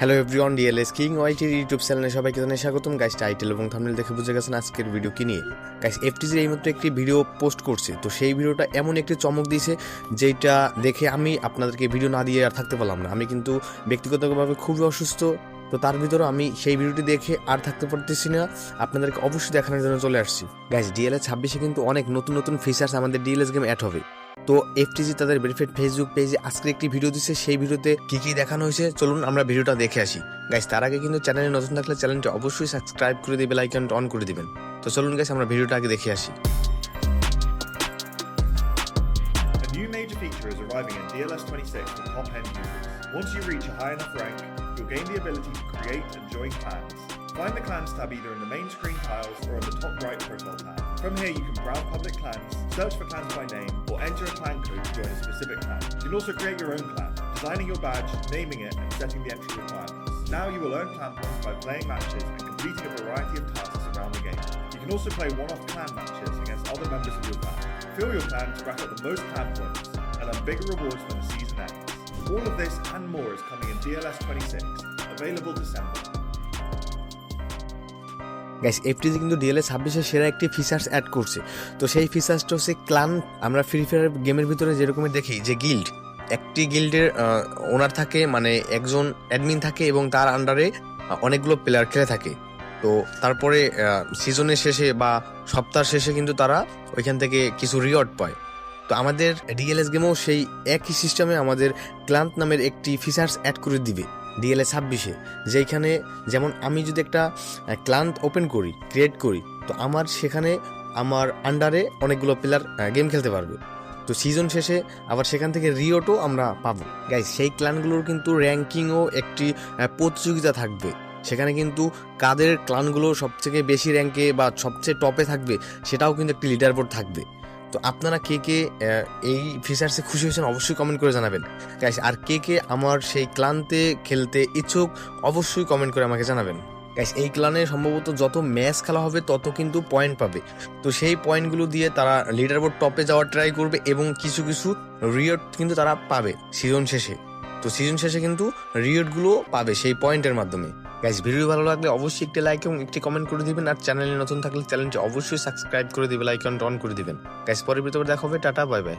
Hello everyone DLS king ওয়াইটির YouTube চ্যানেলে সবাইকে জানাই স্বাগতম। গাইস টাইটেল এবং থাম্বনেল দেখে বুঝে গেছেন আজকের ভিডিও কি নিয়ে। গাইস এফটিজির এইমাত্র একটি ভিডিও পোস্ট করছে। তো সেই ভিডিওটা এমন একটি চমক দিয়েছে যেটা দেখে আমি আপনাদেরকে ভিডিও না দিয়ে আর থাকতে পারলাম না। আমি কিন্তু ব্যক্তিগতভাবে খুবই অসুস্থ, তো তার ভিতরে আমি সেই ভিডিওটি দেখে আর থাকতে পারতেছি না। আপনাদেরকে অবশ্যই দেখানোর জন্য চলে আসছি। গাইস ডিএলএস ছাব্বিশে কিন্তু অনেক নতুন নতুন ফিচার্স আমাদের ডিএলএস গেম অ্যাড হবে। তো এফটিজি তাদের ভেরিফাইড ফেসবুক পেজে আজকে একটি ভিডিও দিচ্ছে সেই ভিডিওতে কি কি দেখানো হয়েছে চলুন আমরা ভিডিওটা দেখে আসি গাইস তার আগে কিন্তু চ্যানেলে নতুন থাকলে চ্যানেলটি অবশ্যই সাবস্ক্রাইব করে দিবে লাইক অন করে দিবেন তো চলুন গাইস আমরা ভিডিওটা আগে দেখে আসি feature is arriving in DLS 26 for top end users. Once you reach a high enough rank, you'll gain the ability to create and join clans. Find the clans tab either in the main screen tiles or on From here, you can browse public clans, search for clans by name, or enter a clan code to join a specific clan. You can also create your own clan, designing your badge, naming it, and setting the entry requirements. Now you will earn clan points by playing matches and completing a variety of tasks around the game. You can also play one-off clan matches against other members of your clan. Fill your clan to rack up the most clan points and earn bigger rewards when the season ends. All of this and more is coming in DLS 26, available December. Guys FTG কিন্তু DLA ছাব্বিশে সেরা একটি features add করছে। তো সেই ফিচার্সটা হচ্ছে clan আমরা free fire গেমের ভিতরে যেরকমই দেখি, যে গিল্ড একটি গিল্ডের ওনার থাকে মানে একজন অ্যাডমিন থাকে এবং তার আন্ডারে অনেকগুলো প্লেয়ার খেলে থাকে। তো তারপরে সিজনের শেষে বা সপ্তাহ শেষে কিন্তু তারা ওইখান থেকে কিছু রিওয়ার্ড পায়। তো আমাদের ডিএলএস গেমেও সেই একই সিস্টেমে আমাদের ক্লান্ত নামের একটি ফিচার্স অ্যাড করে দিবে। ডিএলএ ছাব্বিশে যেখানে যেমন আমি যদি একটা ক্লান্ত ওপেন করি, ক্রিয়েট করি, তো আমার সেখানে আমার আন্ডারে অনেকগুলো প্লেয়ার গেম খেলতে পারবে। তো সিজন শেষে আবার সেখান থেকে রিওটও আমরা পাবো। গাইজ সেই ক্লানগুলোর কিন্তু র্যাঙ্কিংও একটি প্রতিযোগিতা থাকবে। সেখানে কিন্তু কাদের ক্লানগুলো সবথেকে বেশি র্যাঙ্কে বা সবচেয়ে টপে থাকবে, সেটাও কিন্তু একটি লিডার বোর্ড থাকবে। তো আপনারা কে কে এই ফিচার্সে খুশি হয়েছেন অবশ্যই কমেন্ট করে জানাবেন। গাইস আর কে কে আমার সেই ক্লান্তে খেলতে ইচ্ছুক, অবশ্যই কমেন্ট করে আমাকে জানাবেন। গাইস এই ক্লানে সম্ভবত যত ম্যাচ খেলা হবে, তত কিন্তু পয়েন্ট পাবে। তো সেই পয়েন্টগুলো দিয়ে তারা লিডার বোর্ড টপে যাওয়ার ট্রাই করবে এবং কিছু কিছু রিওট কিন্তু তারা পাবে সিজন শেষে। তো সিজন শেষে কিন্তু রিওটগুলো পাবে সেই পয়েন্টের মাধ্যমে। গাইস ভিডিও ভালো লাগলে অবশ্যই একটি লাইক এবং একটি কমেন্ট করে দিবেন, আর চ্যানেলে নতুন থাকলে চ্যানেলটি অবশ্যই সাবস্ক্রাইব করে দিবে লাইক অন করে দিবেন। গাইজ পরে ভিতরে দেখা হবে, টাটা বাই বাই